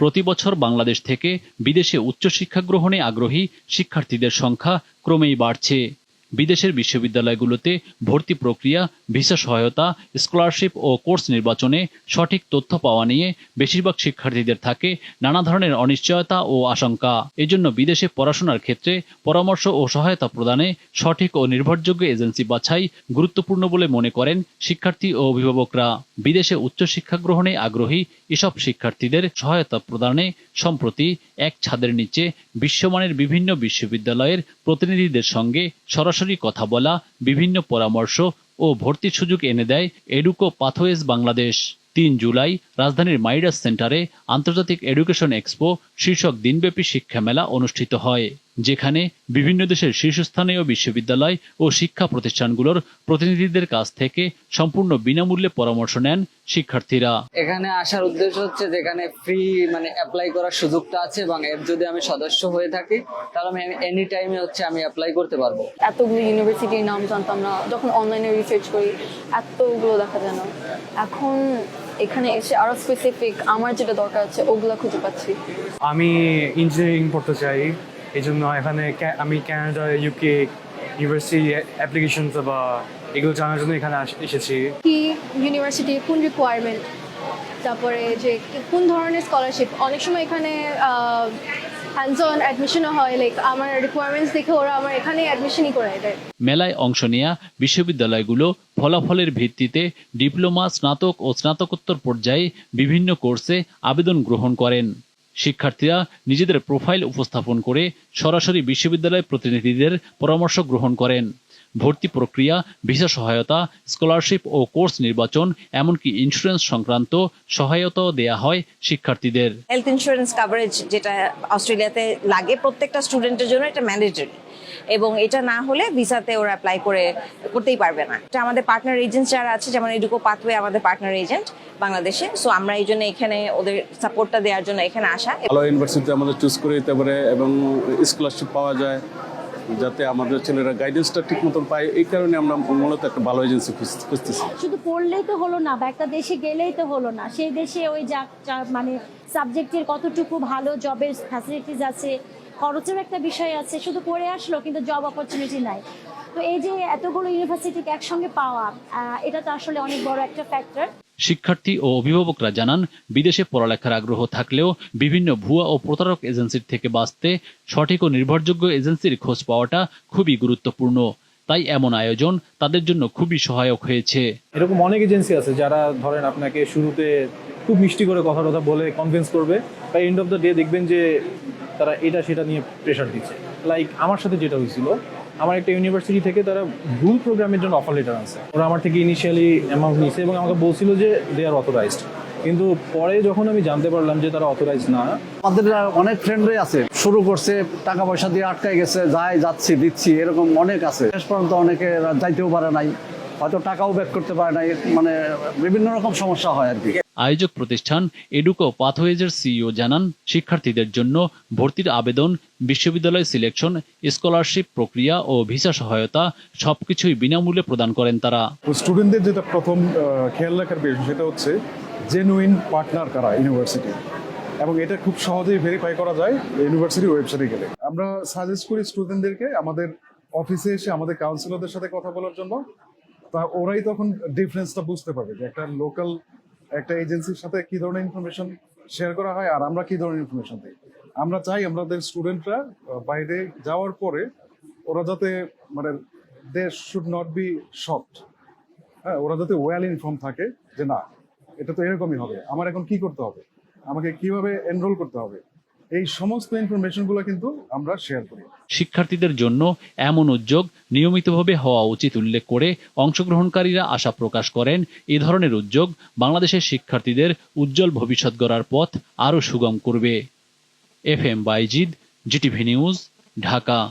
প্রতি বছর বাংলাদেশ থেকে বিদেশে উচ্চশিক্ষা গ্রহণে আগ্রহী শিক্ষার্থীদের সংখ্যা ক্রমেই বাড়ছে। বিদেশের বিশ্ববিদ্যালয়গুলোতে ভর্তি প্রক্রিয়া, ভিসা সহায়তা, স্কলারশিপ ও কোর্স নির্বাচনে সঠিক তথ্য পাওয়া নিয়ে বেশিরভাগ শিক্ষার্থীদের থাকে নানা ধরনের অনিশ্চয়তা ও আশঙ্কা। এজন্য বিদেশে পড়াশোনার ক্ষেত্রে পরামর্শ ও সহায়তা প্রদানে সঠিক ও নির্ভরযোগ্য এজেন্সি বাছাই গুরুত্বপূর্ণ বলে মনে করেন শিক্ষার্থী ও অভিভাবকরা। বিদেশে উচ্চশিক্ষা গ্রহণে আগ্রহী এসব শিক্ষার্থীদের সহায়তা প্রদানে সম্প্রতি এক ছাদের নিচে বিশ্বমানের বিভিন্ন বিশ্ববিদ্যালয়ের প্রতিনিধিদের সঙ্গে সরাসরি কথা বলা, বিভিন্ন পরামর্শ ও ভর্তির সুযোগ এনে দেয় এডুকো পাথওয়েজ বাংলাদেশ। তিন জুলাই রাজধানীর মাইডাস সেন্টারে আন্তর্জাতিক এডুকেশন এক্সপো শীর্ষক দিনব্যাপী শিক্ষা মেলা অনুষ্ঠিত হয়। যেখানে বিভিন্ন দেশের শীর্ষস্থানীয় বিশ্ববিদ্যালয় ও শিক্ষা প্রতিষ্ঠানগুলোর প্রতিনিধিদের কাছ থেকে সম্পূর্ণ বিনামূল্যে পরামর্শ নেন শিক্ষার্থীরা। এখানে আসার উদ্দেশ্য হচ্ছে যেখানে ফ্রি মানে অ্যাপ্লাই করার সুযোগটা আছে এবং এর যদি আমি সদস্য হয়ে থাকি তাহলে আমি এনি টাইমে হচ্ছে আমি অ্যাপ্লাই করতে পারব। এতগুলো ইউনিভার্সিটির নাম জানতাম না যখন অনলাইনে রিসার্চ করি এতগুলো দেখা যায় না। এখন এখানে এসে আরও স্পেসিফিক আমার যেটা দরকার আছে ওগুলো খুঁজে পাচ্ছি। আমি ইঞ্জিনিয়ারিং পড়তে চাই। এই জন্য এখানে আমি ক্যানাডা ইউকে ইউনিভার্সিটি অ্যাপ্লিকেশন বা এগুলো জানার জন্য এখানে এসেছি। কি ইউনিভার্সিটি কোন রিকোয়ারমেন্ট তারপরে যে কোন ধরনের স্কলারশিপ অনেক সময় এখানে হ্যান্ডস অন অ্যাডমিশনও হয় লাইক আমার রিকোয়ারমেন্টস দেখে ওরা আমার এখানে অ্যাডমিশনই করে দেয়। মেলায় অংশ নেয়া বিশ্ববিদ্যালয়গুলো ফলাফলের ভিত্তিতে ডিপ্লোমা স্নাতক ও স্নাতকোত্তর পর্যায়ে বিভিন্ন কোর্সে আবেদন গ্রহণ করেন। শিক্ষার্থীরা নিজেদের প্রোফাইল উপস্থাপন করে সরাসরি বিশ্ববিদ্যালয় প্রতিনিধিদের পরামর্শ গ্রহণ করেন। ভর্তি প্রক্রিয়া ভিসা সহায়তা স্কলারশিপ ও কোর্স নির্বাচন এমনকি ইন্স্যুরেন্স সংক্রান্ত সহায়তাও দেয়া হয় শিক্ষার্থীদের। হেলথ ইন্স্যুরেন্স কাভারেজ যেটা অস্ট্রেলিয়াতে লাগে প্রত্যেকটা স্টুডেন্টের জন্য এটা ম্যান্ডেটরি এবং এটা না হলে ভিসাতে ওরা অ্যাপ্লাই করে করতেই পারবে না। এটা আমাদের পার্টনার এজেন্ট যারা আছে যেমন এডুকো পাথওয়ে আমাদের পার্টনার এজেন্ট বাংলাদেশে। সো আমরা এই জন্য এখানে ওদের সাপোর্টটা দেওয়ার জন্য এখানে আসা। ভালো ইউনিভার্সিটি আমাদের চুজ করে দিতে পারে এবং স্কলারশিপ পাওয়া যায়। যাতে আমাদের ছেলেরা গাইডেন্সটা ঠিক মতন পায়, এই কারণে আমরা মূলত একটা ভালো এজেন্সি খুঁজতেছি। শুধু পড়লেই তো হলো না বা একটা দেশে গেলেই তো হলো না, সেই দেশে ওই যা মানে সাবজেক্টের কতটুকু ভালো জবের ফ্যাসিলিটিস আছে, খরচের একটা বিষয় আছে, শুধু পড়ে আসলো কিন্তু জব অপরচুনিটি নাই। তো এই যে এতগুলো ইউনিভার্সিটিকে একসঙ্গে পাওয়া এটা তো আসলে অনেক বড় একটা ফ্যাক্টর শিক্ষার্থী ও অভিভাবকরা জানান, বিদেশে পড়ালেখার আগ্রহ থাকলেও বিভিন্ন ভুয়া ও প্রতারক এজেন্সির থেকে বাঁচতে সঠিক ও নির্ভরযোগ্য এজেন্সির খোঁজ পাওয়াটা খুবই গুরুত্বপূর্ণ। তাই এমন আয়োজন তাদের জন্য খুবই সহায়ক হয়েছে। এরকম অনেক এজেন্সি আছে যারা ধরেন আপনাকে শুরুতে খুব মিষ্টি করে কথা কথা বলে কনভিন্স করবে বা এন্ড অফ দ্য ডে দেখবেন যে তারা এটা সেটা নিয়ে প্রেশার দিচ্ছে। লাইক আমার সাথে যেটা হয়েছিল আমার একটা ইউনিভার্সিটি থেকে তারা ভুল প্রোগ্রামের জন্য অফার লেটার আছে ওরা আমার থেকে ইনিশিয়ালি অ্যামাউন্ট নিয়েছে এবং আমাকে বলছিল যে দে আর অথরাইজড কিন্তু পরে যখন আমি জানতে পারলাম যে তারা অথরাইজ না, আমাদের অনেক ফ্রেন্ডরাই আছে। শুরু করছে টাকা পয়সা দিয়ে আটকায় গেছে যাই যাচ্ছি, দিচ্ছি, এরকম অনেক আছে। শেষ পর্যন্ত অনেকে যাইতেও পারে নাই, হয়তো টাকাও ব্যাক করতে পারে নাই মানে বিভিন্ন রকম সমস্যা হয় আর কি। আয়োজক প্রতিষ্ঠান এডুকো পাথওয়েজের সিইও জানান, শিক্ষার্থীদের জন্য ভর্তির আবেদন, বিশ্ববিদ্যালয় সিলেকশন, স্কলারশিপ প্রক্রিয়া ও ভিসা সহায়তা সবকিছুই বিনামূল্যে প্রদান করেন তারা। স্টুডেন্টদের যেটা প্রথম খেয়াল রাখার বিষয় সেটা হচ্ছে জেনুইন পার্টনার কারা ইউনিভার্সিটি এবং এটা খুব সহজেই ভেরিফাই করা যায় ইউনিভার্সিটি ওয়েবসাইটে গেলে। আমরা সাজেস্ট করি স্টুডেন্টদেরকে আমাদের অফিসে এসে আমাদের কাউন্সিলরদের সাথে কথা বলার জন্য। তা ওরাই তখন ডিফারেন্সটা বুঝতে পারবে যে একটা লোকাল একটা এজেন্সির সাথে কি ধরনের ইনফরমেশন শেয়ার করা হয় আর আমরা কি ধরনের ইনফরমেশন দিই? আমরা চাই আমাদের স্টুডেন্টরা বাইরে যাওয়ার পরে ওরা যাতে মানে they should not be shocked হ্যাঁ ওরা যাতে ওয়েল ইনফর্ম থাকে যে না, এটা তো এরকমই হবে। আমার এখন কি করতে হবে? আমাকে কীভাবে এনরোল করতে হবে? এই সমস্ত ইনফরমেশনগুলো কিন্তু আমরা শেয়ার করি। শিক্ষার্থীদের জন্য এমন উদ্যোগ নিয়মিতভাবে হওয়া উচিত উল্লেখ করে অংশগ্রহণকারীরা আশা প্রকাশ করেন, এ ধরনের উদ্যোগ বাংলাদেশের শিক্ষার্থীদের উজ্জ্বল ভবিষ্যৎ গড়ার পথ আরও সুগম করবে। F M Bayezid, GTV news, Dhaka.